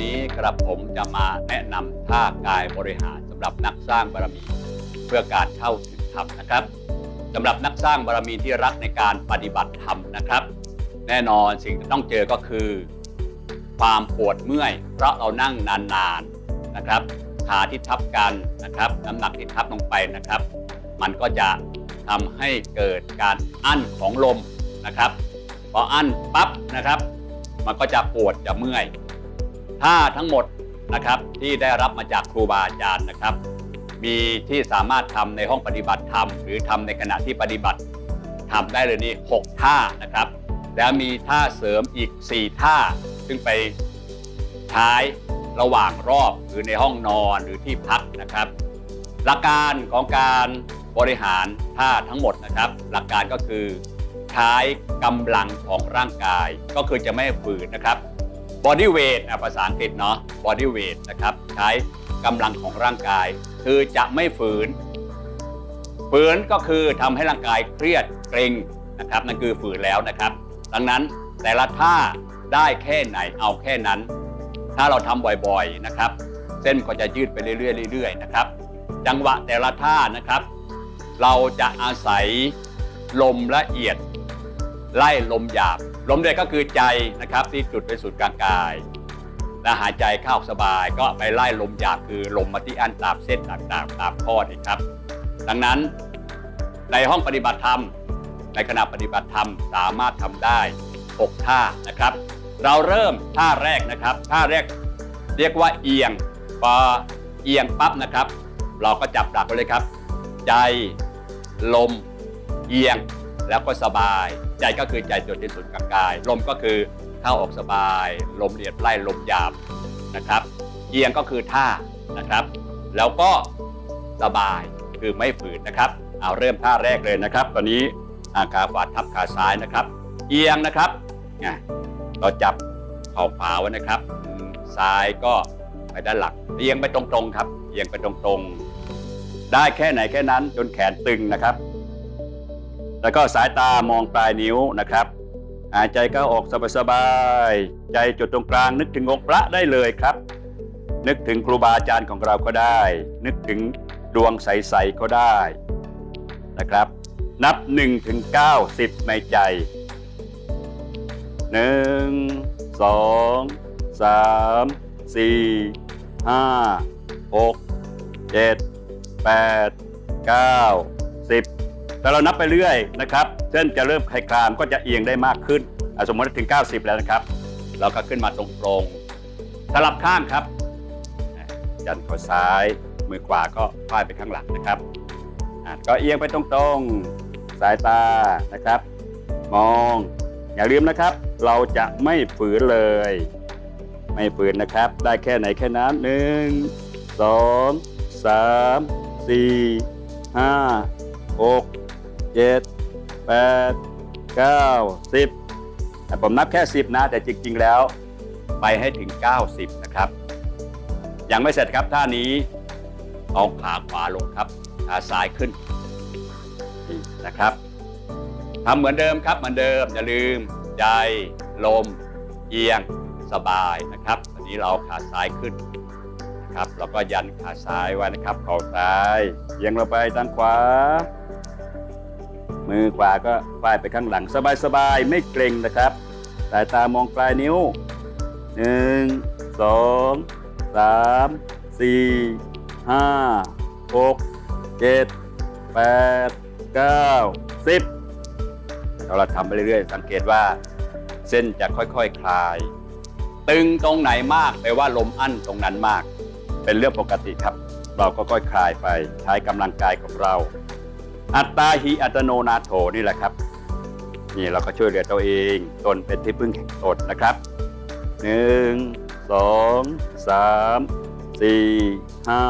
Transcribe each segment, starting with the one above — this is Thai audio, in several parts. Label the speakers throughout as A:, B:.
A: ครับวันนี้กระผมจะมาแนะนำท่ากายบริหารสำหรับนักสร้างบารมี เพื่อการเข้าถึงธรรมนะครับสำหรับนักสร้างบารมีที่รักในการปฏิบัติธรรมนะครับ แน่นอนสิ่งที่ต้องเจอก็คือ ความปวดเมื่อย เพราะเรานั่งนานๆนะครับขาที่ทับกันนะครับน้ำหนักที่ทับลงไปนะครับ มันก็จะทำให้เกิดการอั้นของลมนะครับพออั้นปั๊บนะครับ มันก็จะปวดจะเมื่อย ถ้าทั้งหมดนะครับที่ได้รับมาจากครูบาอาจารย์นะครับ มีที่สามารถทำในห้องปฏิบัติธรรม หรือทำในขณะที่ปฏิบัติทำได้เลยนี่6ท่านะครับ แล้วมีท่าเสริมอีก 4 ท่า ซึ่งไปใช้ระหว่างรอบหรือในห้องนอนหรือที่พักนะครับ หลักการของการบริหารท่าทั้งหมดนะครับ หลักการก็คือใช้กำลังของร่างกายก็คือจะไม่ฝืนนะครับ body weight ภาษาอังกฤษเนาะ body weight นะครับ ใช้กำลังของร่างกาย คือจะไม่ฝืน ฝืนก็คือทำให้ร่างกายเครียดเกร็งนะครับนั่นคือฝืนแล้วนะครับ ดังนั้นแต่ละท่าได้แค่ไหนเอาแค่นั้น ถ้าเราทำบ่อยๆนะครับ เส้นก็จะยืดไปเรื่อยๆเรื่อยๆนะครับ จังหวะแต่ละท่านะครับ เราจะอาศัยลมละเอียด ไล่ลมหยาบ ลมเด็กก็คือใจนะครับที่จุดไปสุดกลางกาย และหายใจเข้าสบาย ก็ไปไล่ลมหยาบคือลมมาที่อันตามเส้นต่างๆตามข้อนี่ครับ ดังนั้นในห้องปฏิบัติธรรม ในขณะปฏิบัติธรรมสามารถทำได้ 6 ท่านะครับ เราเริ่มท่าแรกนะครับท่าแรกเรียกว่าเอียงพอเอียงปั๊บนะครับ เราก็จับหลักไว้เลยครับ ใจลม เอียงแล้วก็สบาย ใจก็คือใจจุดที่สุดกลางกาย ลมก็คือเข้าออกสบาย ลมเรียดไล่ลมหยาบนะครับเอียงก็คือท่านะครับ แล้วก็สบายคือไม่ฝืนนะครับ เอาเริ่มท่าแรกเลยนะครับ ตอนนี้อาขาขวาทับขาซ้ายนะครับ เอียงนะครับเราจับเข่าขวาไว้นะครับซ้ายก็ไปด้านหลังเอียงไปตรงๆครับ เอียงไปตรงๆ ได้แค่ไหนแค่นั้นจนแขนตึงนะครับ แล้วก็สายตามองปลายนิ้วนะครับหายใจเข้าออกสบายๆใจจุดตรงกลางนึกถึงองค์พระได้เลยครับ นึกถึงครูบาอาจารย์ของเราก็ได้ นึกถึงดวงใสๆก็ได้นะครับ นับ1ถึง9 10ในใจ 1 2 3 4 5 6 7 8 9 10 แต่เรานับไปเรื่อยนะครับเส้นจะเริ่มคลายคลามก็จะเอียงได้มากขึ้น สมมติถึง 90 แล้วนะครับ เราก็ขึ้นมาตรงๆสลับข้างครับ ยันข้อซ้ายมือขวาก็พายไปข้างหลังนะครับ ก็เอียงไปตรงๆ สายตานะครับ มองอย่าลืมนะครับ เราจะไม่ฝืนเลย ไม่ฝืนนะครับ ได้แค่ไหนแค่นั้นหนึ่งสองสามสี่ห้าหก เจ็ดแปดเก้าสิบแต่ผมนับแค่ 10 นะ แต่จริง ๆ แล้ว ไปให้ถึง 90 นะครับ ยังไม่เสร็จครับท่านี้เอาขาขวาลงครับขาซ้ายขึ้นนี่นะครับทำเหมือนเดิมครับเหมือนเดิม อย่าลืมใจลม เอียงสบายนะครับอันนี้เราขาซ้ายขึ้นนะครับเราก็ยันขาซ้ายไว้นะครับเข่าซ้ายเอียงลงไปทางขวา มือขวาก็ป้ายไปข้างหลังสบายๆ ไม่เกรงนะครับสายตามองปลายนิ้วหนึ่งสองสามสี่ห้าหกเจ็ดแปดเก้าสิบเราเราทำไปเรื่อยๆ สังเกตว่าเส้นจะค่อยๆคคลาย ตึงตรงไหนมากแปลว่าลมอั้นตรงนั้นมาก เป็นเรื่องปกติครับ เราก็ค่อยคลายไปใช้กำลังกายของเรา อัตตาหิอัตโนนาโถนี่แหละครับ นี่เราก็ช่วยเหลือตัวเองตนเป็นที่พึ่งแห่งตนนะครับหนึ่งสองสามสี่ห้า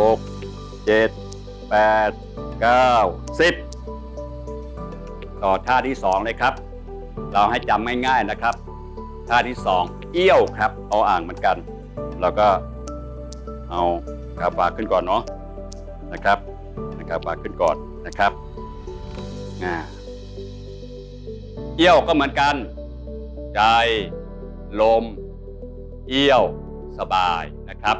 A: หกเจ็ดแปดเก้าสิบต่อท่าที่สองเลยครับ เราให้จำง่ายๆนะครับ ท่าที่สองเอี้ยวครับ เอาอ่างเหมือนกัน เราก็เอาขาขวาขึ้นก่อนเนาะนะครับนะครับวาขึ้นก่อน นะครับอ่าเอี้ยวก็เหมือนกัน ใจ ลม เอี้ยวสบายนะครับ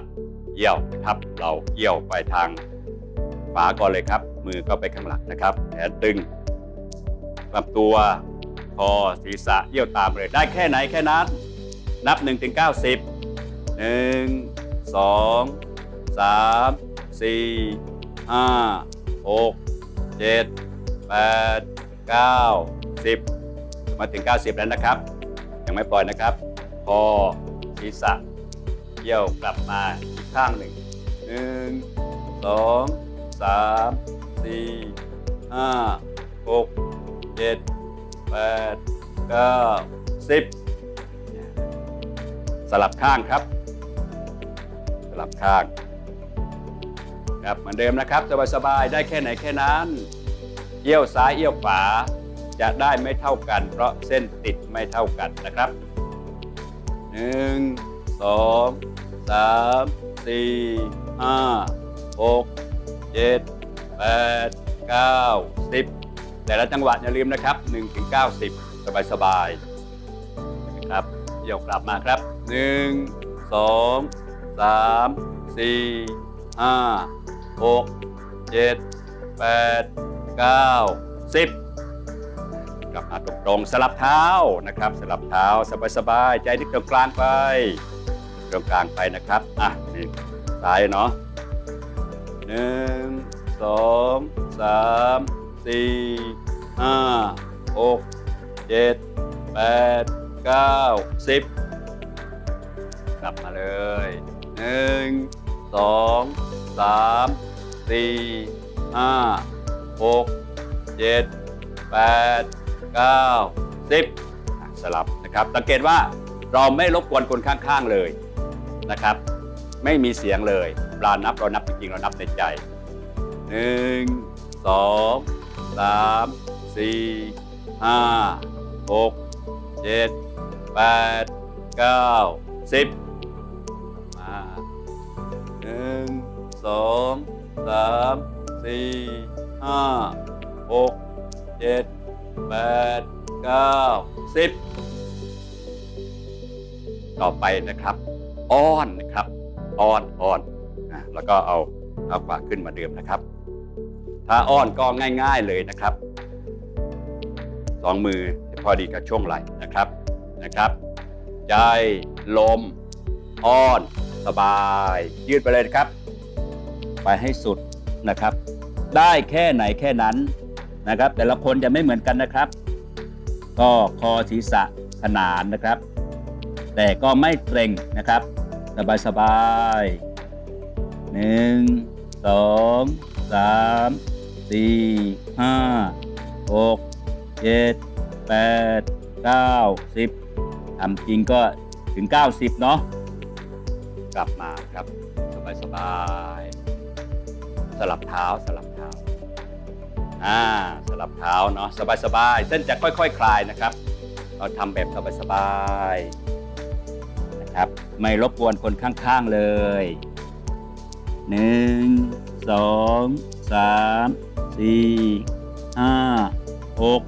A: เอี้ยวนะครับ เราเอี้ยวไปทางขวาก่อนเลยครับ มือก็ไปข้างหลังนะครับแขนตึงลำตัวคอศีรษะเอี้ยวตามเลย ได้แค่ไหนแค่นั้น นับ1ถึง90 1 2 3 4 5 6 7 8 9 10มาถึง 90 แล้วนะครับ ยังไม่ปล่อยนะครับคอศีรษะเยี่ยวกลับมาอีกข้างหนึ่งหนึ่งสองสามสี่ห้าหกเจ็ดแปดเก้าสิบสลับข้างครับ สลับข้าง ครับเหมือนเดิมนะครับ สบายๆได้แค่ไหนแค่นั้น เอี้ยวซ้ายเอี้ยวขวาจะได้ไม่เท่ากัน เพราะเส้นติดไม่เท่ากันนะครับหนึ่งสองสามสี่ห้าหกเจ็ดแปดเก้าสิบแต่ละจังหวะอย่าลืมนะครับ1ถึง90สบายสบายๆนะครับเอี้ยวกลับมาครับหนึ่งสองสามสี่ห้า หกเจ็ดแปดเก้าสิบกลับมาตรงๆสลับเท้านะครับ สลับเท้าสบายๆใจที่ตรงกลางไปตรงกลางไปนะครับอะนี่ซ้ายเนาะหนึ่งสองสามสี่ห้าหกเจ็ดแปดเก้าสิบกลับมาเลยหนึ่งสองสาม สี่ห้าหกเจ็ดแปด9 10อะสลับนะครับสังเกตว่าเราไม่รบกวนคนข้างๆเลยนะครับ ไม่มีเสียงเลยเวลานับเรานับจริงๆเรานับในใจ1 2 3 4 5 6 7 8 9 10มาหนึ่งสอง สามสี่ห้าหกเจ็ดแปดเก้าสิบต่อไปนะครับ อ้อนนะครับ อ้อนอ้อนอะแล้วก็เอาเอาขวาขึ้นมาเดิมนะครับ ถ้าอ้อนก็ง่ายๆเลยนะครับสองมือพอดีกับช่วงไหล่นะครับนะครับ ใจลม อ้อน สบาย ยืดไปเลยนะครับ ไปให้สุดนะครับ ได้แค่ไหนแค่นั้นนะครับ แต่ละคนจะไม่เหมือนกันนะครับ ก็คอศีรษะขนานนะครับ แต่ก็ไม่เกรงนะครับ สบายสบายหนึ่งสองสามสี่ห้าหกเจ็ดแปดเก้าสิบทำจริงก็ถึง 90 เนาะกลับมาครับ สบายสบาย สลับเท้าสลับเท้าอ่าสลับเท้าเนาะสบายๆเส้นจะค่อยๆคลายนะครับ เราทำแบบสบายๆนะครับไม่รบกวนคนข้างๆเลยหนึ่งสองสามสี่ห้าหก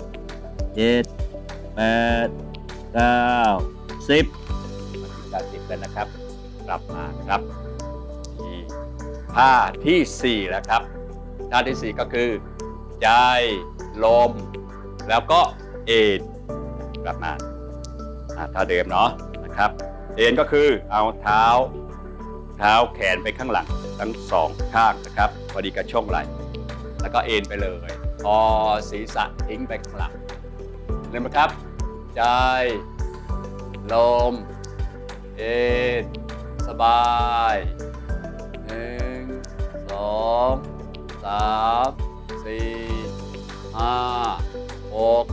A: เจ็ดแปดเก้าสิบมาถึงการสิบแล้วนะครับ กลับมาครับ ท่าที่สี่แล้วครับท่าที่สี่ก็คือ ใจ ลม แล้วก็เอ็นกลับมาท่าเดิมเนาะนะครับเอ็นก็คือเอาเท้า เท้าแขนไปข้างหลังทั้งสองข้างนะครับพอดีกับช่วงไหล่แล้วก็เอ็นไปเลยพอศีรษะทิ้งไปข้างหลังเริ่มนะครับ ใจ ลม เอ็นสบาย องสามสี่ห้าหก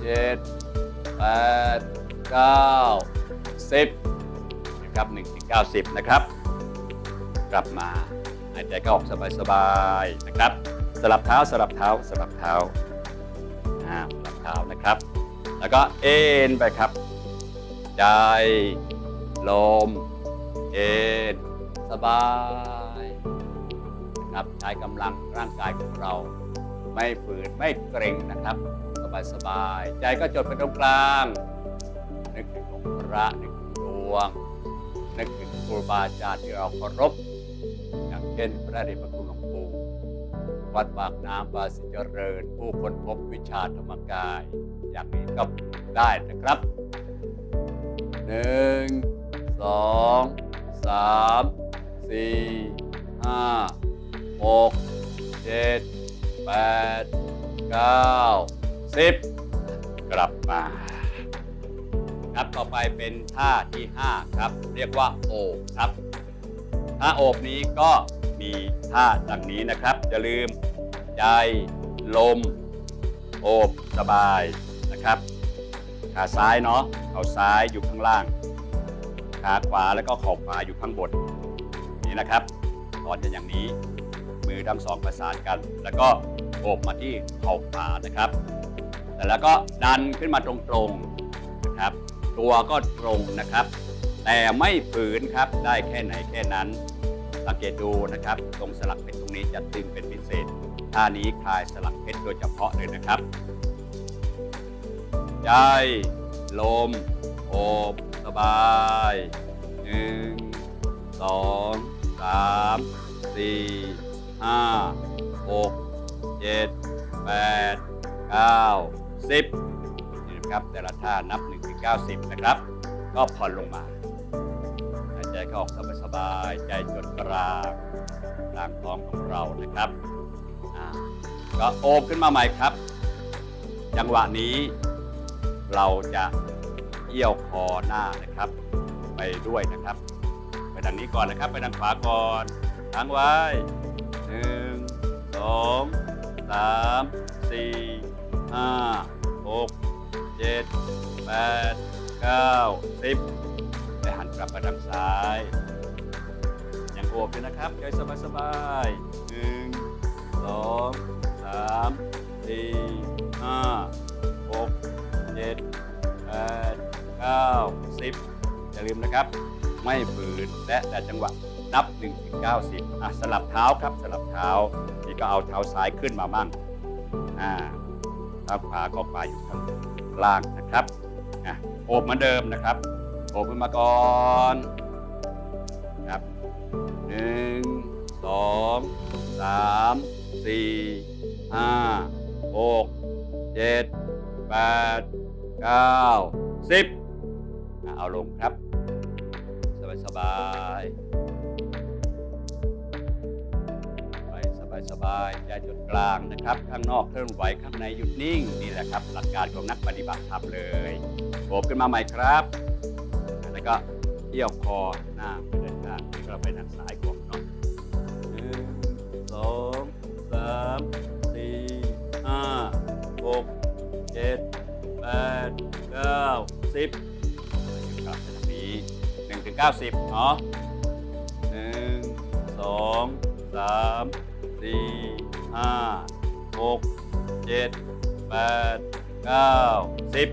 A: เจ็ดแปดเก้าสิบนะครับหนึ่งถึงเก้าสิบนะครับ กลับมาหายใจก็ออกสบายๆนะครับ สลับเท้าสลับเท้าสลับเท้าอ่าสลับเท้านะครับ แล้วก็เอ็นไปครับ ใจลม เอ็นสบาย นะครับ ใช้กำลังร่างกายของเรา ไม่ฝืนไม่เกร็งนะครับสบายสบายๆใจก็จดเป็นตรงกลางนึกถึงองค์พระนึกถึงดวงนึกถึงครูบาอาจารย์ที่เราเคารพอย่างเช่นพระเดชพระคุณหลวงปู่วัดปากน้ำปาสิเจริญ ผู้ค้นพบวิชาธรรมกาย อย่างนี้ก็ได้นะครับหนึ่งสองสามสี่ห้า หกเจ็ดแปดเก้าสิบกลับมาครับต่อไปเป็นท่าที่ 5 ครับ เรียกว่าโอบครับท่าโอบนี้ก็มีท่าดังนี้นะครับ อย่าลืมใจลม โอบสบายนะครับขาซ้ายเนาะเขาซ้ายอยู่ข้างล่าง ขาขวาแล้วก็ขอบขวาอยู่ข้างบนนี่นะครับตอนจะอย่างนี้ มือทั้งสองประสานกัน แล้วก็โอบมาที่เข่าขวานะครับ แต่แล้วก็ดันขึ้นมาตรงๆนะครับ ตัวก็ตรงนะครับ แต่ไม่ฝืนครับได้แค่ไหนแค่นั้น สังเกตดูนะครับ ตรงสลักเพชรตรงนี้จะตึงเป็นพิเศษท่านี้คลายสลักเพชรโดยเฉพาะเลยนะครับใจลมโอบสบายหนึ่งสองสามสี่ ห้าหกเจ็ดแปดเก้าสิบนี่นะครับแต่ละท่านับ1ถึง90นะครับ ก็ผ่อนลงมาหายใจเข้าออกสบายๆใจจดกลางกลางท้องของเรานะครับก็โอบขึ้นมาใหม่ครับ จังหวะนี้เราจะเอี้ยวคอหน้านะครับ ไปด้วยนะครับ ไปทางนี้ก่อนนะครับ ไปทางขวาก่อนค้างไว้ หนึ่งสองสามสี่ห้าหกเจ็ดแปดเก้าสิบไปหันกลับไปทางซ้ายยังโอบอยู่นะครับใจสบายสบายๆหนึ่งสองสามสี่ห้าหกเจ็ดแปดเก้าสิบอย่าลืมนะครับ ไม่ฝืนและแต่จังหวะ นับ1ถึง90อะสลับเท้าครับสลับเท้า นี่ก็เอาเท้าซ้ายขึ้นมามั่งอ่าเท้าขวาก็ไปอยู่ข้างล่างนะครับอะโอบเหมือนเดิมนะครับโอบขึ้นมาก่อนครับหนึ่งสองสามสี่ห้าหกเจ็ดแปดเก้าสิบเอาลงครับ สบายสบาย บายสบายใจจุดกลางนะครับ ข้างนอกเคลื่อนไหวข้างในหยุดนิ่งนี่แหละครับ หลักการของนักปฏิบัติธรรมเลยโอบขึ้นมาใหม่ครับ แล้วก็เที่ยวคอหน้าไปด้านข้างนี่ก็ไปทางซ้ายก่อนเนาะหนึ่งสองสามสี่ห้าหกเจ็ดแปดเก้าสิบกลับไปทางนี้1ถึง90เนาะหนึ่งสองสาม สี่ห้าหกเจ็ดแปดเก้าสิบ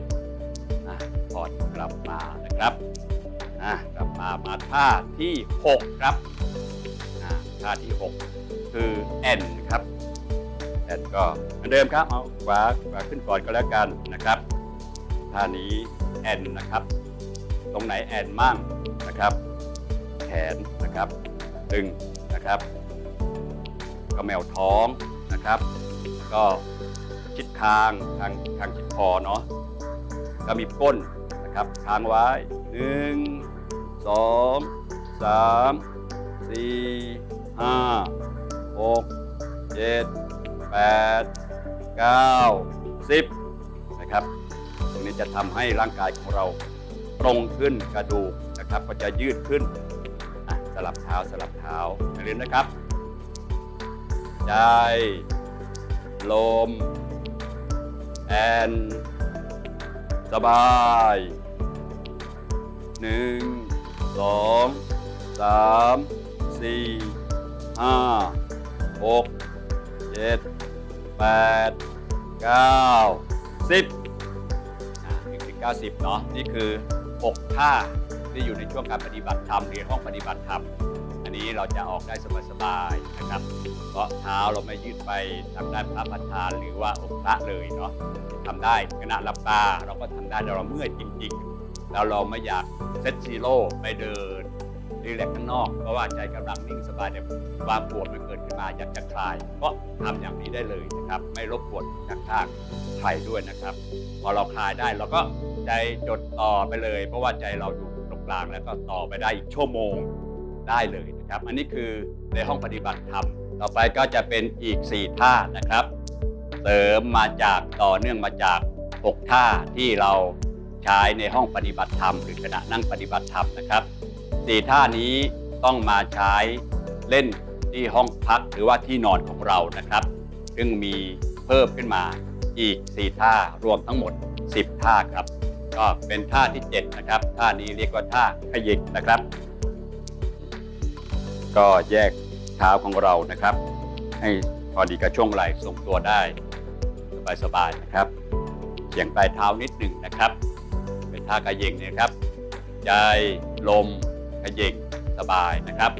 A: อะถอดกลับมานะครับอะกลับมามาท่าที่6ครับอะท่าที่6คือแอนครับแอนก็เหมือนเดิมครับเอาขวาขวาขึ้นก่อนก็แล้วกันนะครับท่านี้แอนนะครับ ตรงไหนแอนมั่งนะครับ แขนนะครับ ตึงนะครับ ก็แมวท้องนะครับ ก็ชิดคางทางทางชิดคอเนาะก็มีก้นนะครับค้างไว้หนึ่งสองสามสี่ห้าหกเจ็ดแปดเก้าสิบนะครับตรงนี้จะทำให้ร่างกายของเราตรงขึ้นกระดูกนะครับ ก็จะยืดขึ้นสลับเท้าสลับเท้าอย่าลืมนะครับ ใจลม แอน สบายหนึ่งสองสามสี่ห้าหกเจ็ดแปดเก้าสิบอ่า1ถึง90เนาะนี่คือ 6 ท่าที่อยู่ในช่วงการปฏิบัติธรรมเรียนห้องปฏิบัติธรรม นี้เราจะออกได้สบายๆนะครับ เพราะเท้าเราไม่ยืดไปทางด้านพระประธานหรือว่าองค์พระเลยเนาะทำได้ขณะหลับตาเราก็ทำได้แต่เราเมื่อยจริงๆ แล้วเราไม่อยากเซตซีโร่ไปเดินรีแลกข้างนอกเพราะว่าใจกำลังนิ่งสบายแต่ความปวดมันเกิดขึ้นมาอยากจะคลาย ก็ทำอย่างนี้ได้เลยนะครับ ไม่รบกวนข้างๆใครด้วยนะครับ พอเราคลายได้เราก็ใจจดต่อไปเลย เพราะว่าใจเราอยู่ตรงกลางแล้วก็ต่อไปได้อีกชั่วโมงได้เลย นะครับ อันนี้คือในห้องปฏิบัติธรรม ต่อไปก็จะเป็นอีก 4 ท่านะครับ เสริมมาจากต่อเนื่องมาจาก 6 ท่าที่เราใช้ในห้องปฏิบัติธรรม หรือขณะนั่งปฏิบัติธรรมนะครับสี่ท่านี้ต้องมาใช้เล่นที่ห้องพักหรือว่าที่นอนของเรานะครับ ซึ่งมีเพิ่มขึ้นมาอีก 4 ท่ารวมทั้งหมด 10 ท่าครับ ก็เป็นท่าที่ 7 นะครับ ท่านี้เรียกว่าท่าขยิกนะครับ ก็แยกเท้าของเรานะครับ ให้พอดีกับช่วงไหล่ทรงตัวได้ สบายๆนะครับเฉียงปลายเท้านิดหนึ่งนะครับ เป็นท่ากระเยงนี่ยครับใจลมขยิงสบายนะครับ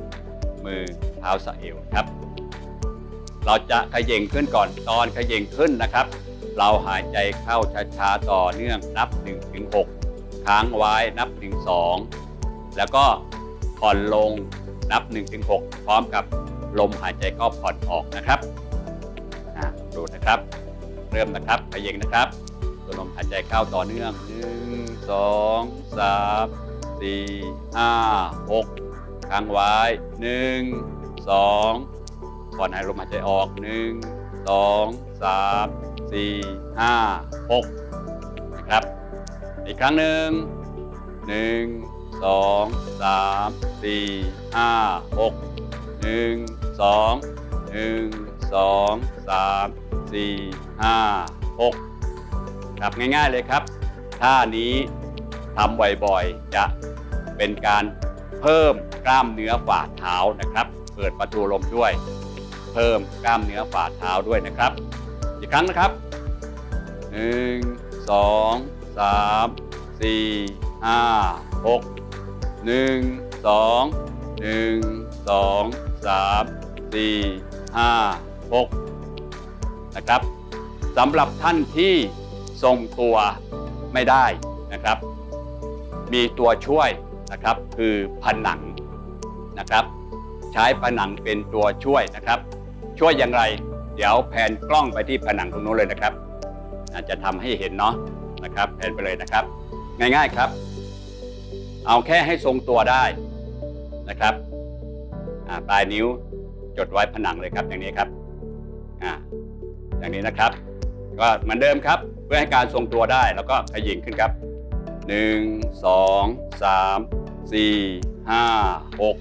A: มือเท้าสะเอวครับ เราจะขย่งขึ้นก่อนตอนขย่งขึ้นนะครับ เราหายใจเข้าช้าๆต่อเนื่องนับ1ถึง6ค้างไว้นับ 1 2 แล้วก็ผ่อนลง นับ1ถึง6พร้อมกับลมหายใจเข้าผ่อนออกนะครับดูนะครับ เริ่มนะครับขย่งนะครับตัวลมหายใจเข้าต่อเนื่อง 1 2 3 4 5 6ค้างไว้ 1 2 ก่อนให้ลมหายใจออก 1 2 3 4 5 6 นะครับ อีกครั้งหนึ่ง 1 2 3 4 5 6 1 2 1 2 3 4 5 6ครับง่ายๆเลยครับท่านี้ทำบ่อยๆ จะเป็นการเพิ่มกล้ามเนื้อฝ่าเท้านะครับ เปิดประตูลมด้วย เพิ่มกล้ามเนื้อฝ่าเท้าด้วยนะครับ อีกครั้งนะครับ 1 2 3 4 5 6 1 2 1 2 3 4 5 6นะครับสำหรับท่านที่ทรงตัวไม่ได้นะครับ มีตัวช่วยนะครับคือผนังนะครับ ใช้ผนังเป็นตัวช่วยนะครับ ช่วยอย่างไร เดี๋ยวแผนกล้องไปที่ผนังตรงนู้นเลยนะครับอาจจะทำให้เห็นเนาะนะครับแผนไปเลยนะครับ ง่ายๆครับ เอาแค่ให้ทรงตัวได้นะครับปลายนิ้วจดไว้ผนังเลยครับอย่างนี้ครับออย่างนี้นะครับ ก็เหมือนเดิมครับ เพื่อให้การทรงตัวได้แล้วก็ขยิงขึ้นครับ 1 2 3 4 5 6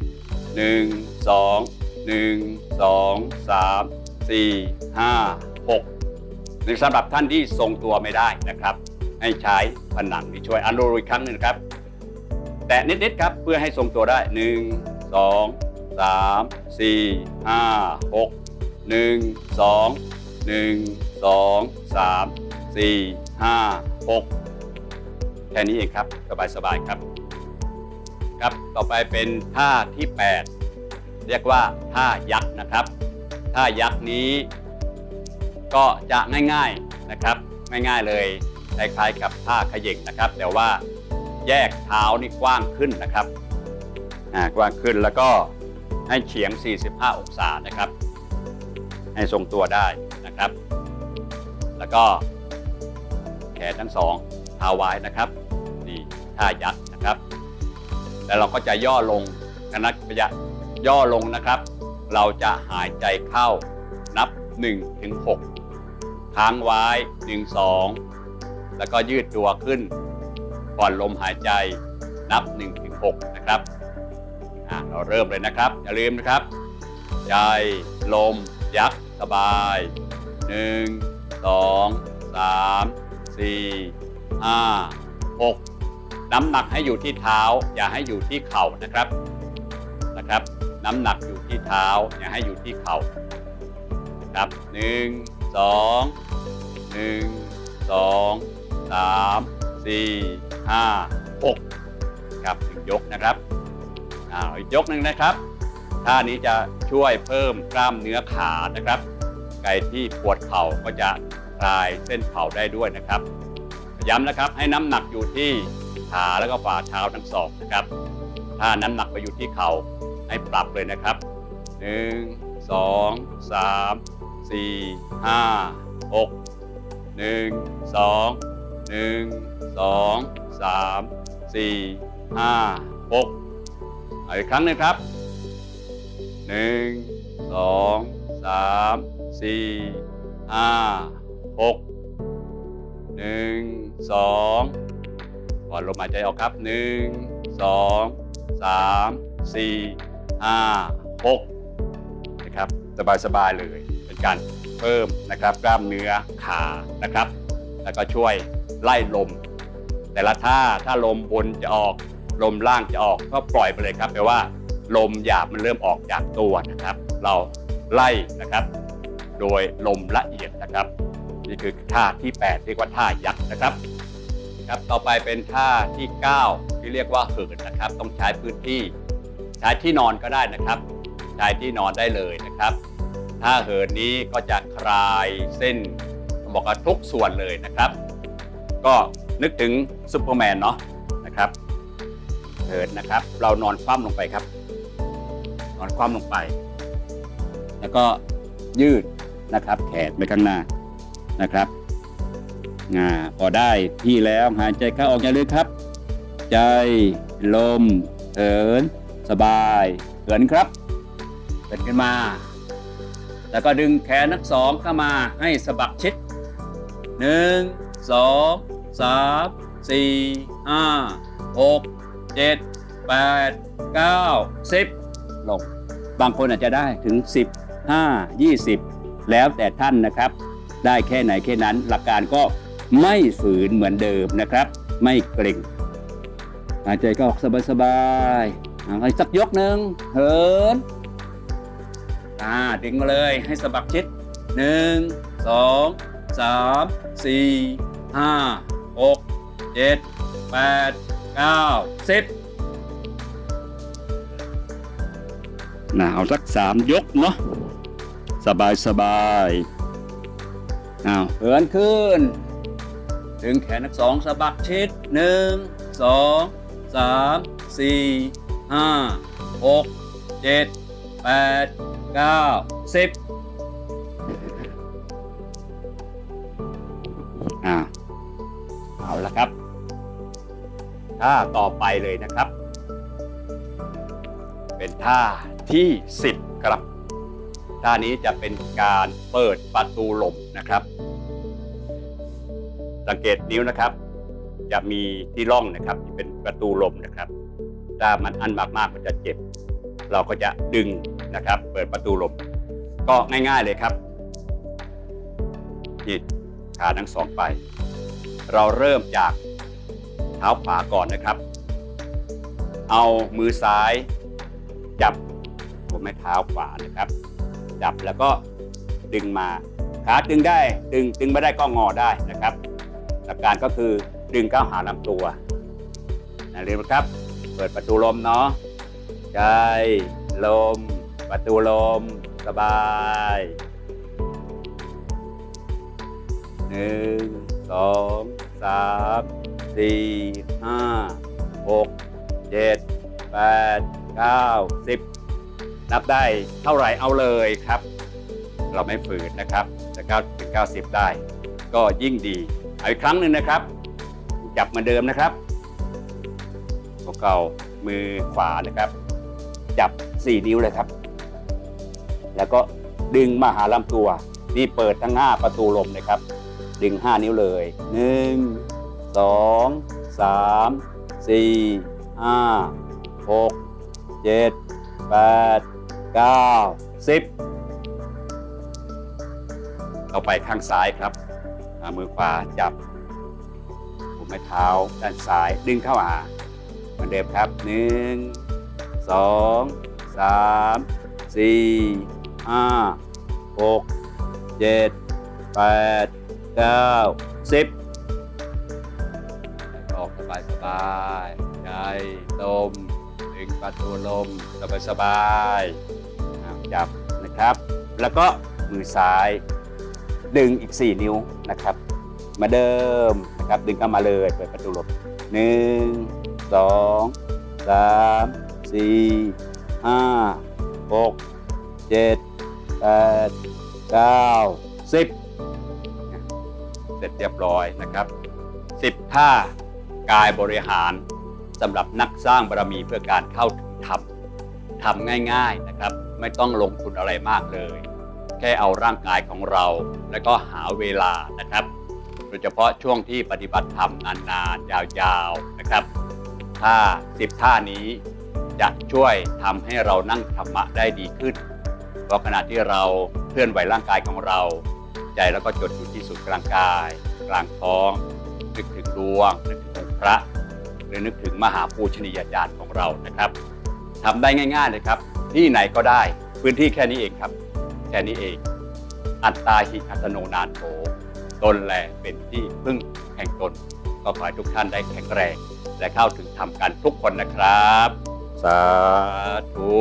A: 1 2 1 2 3 4 5 6ในสำหรับท่านที่ทรงตัวไม่ได้นะครับ ให้ใช้ผนังที่ช่วยอันดูอีกครั้งหนึ่งครับ ตะนิดๆครับเพื่อให้ทรงตัวได้ 1 2 3 4 5 6 1 2 1 2 3 4 5 6 แค่นี้เองครับ สบายๆครับ ครับต่อไปเป็นท่าที่ 8 เรียกว่าท่ายักษ์นะครับท่ายักษ์นี้ก็จะง่ายๆนะครับ ง่ายๆเลยคล้ายๆกับท่าขย่งนะครับ แต่ว่า แยกเท้านี่กว้างขึ้นนะครับอ่ากว้างขึ้นแล้วก็ให้เฉียง 45 องศานะครับ ให้ทรงตัวได้นะครับ แล้วก็แขนทั้งสองเท้าไว้นะครับนี่ท่ายักษ์นะครับ แล้วเราก็จะย่อลงคณะจะย่อลงนะครับ เราจะหายใจเข้านับ1ถึง6ค้างไว้ 1 2 แล้วก็ยืดตัวขึ้น ผ่อนลมหายใจนับ1ถึง6นะครับเราเริ่มเลยนะครับ อย่าลืมนะครับ ใจ ลม ยักษ์สบาย 1 2 3 4 5 6 น้ำหนักให้อยู่ที่เท้า อย่าให้อยู่ที่เข่านะครับนะครับ น้ำหนักอยู่ที่เท้า อย่าให้อยู่ที่เข่านะครับหนึ่งสอ งหนึ่งสองสามสี่ห้าหกครับหนึ่งยกนะครับอ่าอีกยกหนึ่งนะครับท่านี้จะช่วยเพิ่มกล้ามเนื้อขานะครับใครที่ปวดเข่าก็จะคลายเส้นเข่าได้ด้วยนะครับย้ำนะครับให้น้ำหนักอยู่ที่ขาแล้วก็ฝ่าเท้าทั้งสองนะครับถ้าน้ำหนักไปอยู่ที่เข่าให้ปรับเลยนะครับหนึ่งสองสาม สี่ห้าหกหนึ่งสองหนึ่งสองสามสี่ห้าหกเอาอีกครั้งหนึงครับหนึ่งสองสามสี่ห้าหกหนึ่งสองก่อนลมหายใจออกครับหนึ่งสองสามสี่ห้าหกนะครับ สบายๆเลยเป็นการเพิ่มนะครับกล้ามเนื้อขานะครับ แล้วก็ช่วยไล่ลม แต่ละท่าถ้าลมบนจะออก ลมล่างจะออกก็ปล่อยไปเลยครับแปลว่า ลมหยาบมันเริ่มออกจากตัวนะครับ เราไล่นะครับ โดยลมละเอียดนะครับ นี่คือท่าที่ 8 เรียกว่าท่ายักษ์นะครับครับต่อไปเป็นท่าที่ 9 ที่เรียกว่าเหินนะครับ ต้องใช้พื้นที่ ใช้ที่นอนก็ได้นะครับ ใช้ที่นอนได้เลยนะครับท่าเหินนี้ก็จะคลายเส้นบอกว่าทุกส่วนเลยนะครับ ก็ นึกถึงซูเปอร์แมนเนาะนะครับเหินนะครับ เรานอนคว่ำลงไปครับ นอนคว่ำลงไป แล้วก็ยืดนะครับ แขนไปข้างหน้านะครับงาพอได้ที่แล้วหายใจเข้าออกอย่าลืมครับ ใจลมเหินสบายเหินครับเหินขึ้นมา แล้วก็ดึงแขนทั้งสองเข้ามาให้สะบักชิดหนึ่งสอง สามสี่ห้าหกเจ็ดแปดเก้าสิบลง บางคนอาจจะได้ถึง10 5 20แล้วแต่ท่านนะครับ ได้แค่ไหนแค่นั้น หลักการก็ไม่ฝืนเหมือนเดิมนะครับ ไม่เกร็งหายใจก็ออกสบายๆเอาให้สักยกหนึ่งเหินอ่าดึงมาเลยให้สะบักชิดหนึ่งสองสามสี่ห้า หกเจ็ดแปดเก้าสิบนะเอาสักสามยกเนาะสบายสบายเอาเหินขึ้นดึงแขนทั้งสองสะบักชิดหนึ่งสองสามสี่ห้าหกเจ็ดแปดเก้าสิบ ท่าต่อไปเลยนะครับ เป็นท่าที่ 10 ครับ ท่านี้จะเป็นการเปิดประตูลมนะครับ สังเกตนิ้วนะครับ จะมีที่ร่องนะครับที่เป็นประตูลมนะครับ ถ้ามันอันมากๆมันจะเจ็บ เราก็จะดึงนะครับ เปิดประตูลม ก็ง่ายๆเลยครับยืดขาทั้งสองไป เราเริ่มจาก ท้าขวาก่อนนะครับ เอามือซ้ายจับหัวแม่เท้าขวานะครับ จับแล้วก็ดึงมาขาดึงได้ดึงดึงไม่ได้ก็งอได้นะครับหลักการก็คือดึงเข้าวหาลำตัวนะเรียนครับ เปิดประตูลมเนาะใจลม ประตูลม สบายหนึ่งสองสาม สี่ห้าหกเจ็ดแปดเก้าสิบนับได้เท่าไหร่เอาเลยครับ เราไม่ฝืนนะครับจะ9ถึง90ได้ ก็ยิ่งดีเอาอีกครั้งหนึ่งนะครับ จับเหมาเดิมนะครับเก่ามือขวานะครับ จับ4นิ้วเลยครับ แล้วก็ดึงมาหาลำตัว นี่เปิดทั้ง5ประตูลมนะครับ ดึง5นิ้วเลย 1 2 3 4 5 6 7 8 9 10ต่อไปข้างซ้ายครับมือขวาจับหัวแม่เท้าด้านซ้ายดึงเข้าหาเหมือนเดิมครับหนึ่งสองสามสี่ห้าหกเจ็ดแปดเก้าสิบ บายสบายใจลมดึงประตูลมสบายสบายจับนะครับ แล้วก็มือซ้าย ดึงอีก 4 นิ้วนะครับ มาเดิมนะครับดึงเข้ามาเลยเปิดประตูลมหนึ่งสองสามสี่ห้าหกเจ็ดแปดเก้าสิบเสร็จเรียบร้อยนะครับสิบท่า กายบริหารสำหรับนักสร้างบารมีเพื่อการเข้าถึงธรรมทำง่ายๆนะครับ ไม่ต้องลงทุนอะไรมากเลย แค่เอาร่างกายของเรา แล้วก็หาเวลานะครับ โดยเฉพาะช่วงที่ปฏิบัติธรรมนานๆ ยาวๆนะครับท่าสิบท่านี้จะช่วยทำให้เรานั่งธรรมะได้ดีขึ้นเพราะขณะที่เราเคลื่อนไหวร่างกายของเรา ใจแล้วก็จดอยู่ที่ศูนกลางกาย กลางท้องนึกถึงดวงนึกถึง พระหรือนึกถึงมหาปูชนียญาณของเรานะครับทำได้ง่ายๆเลยครับ ที่ไหนก็ได้พื้นที่แค่นี้เองครับ แค่นี้เอง อัตตาหิอัตโนนาโถตนแหลเป็นที่พึ่งแห่งตนก็ขอให้ทุกท่านได้แข็งแรง และเข้าถึงธรรมกันทุกคนนะครับ สาธุ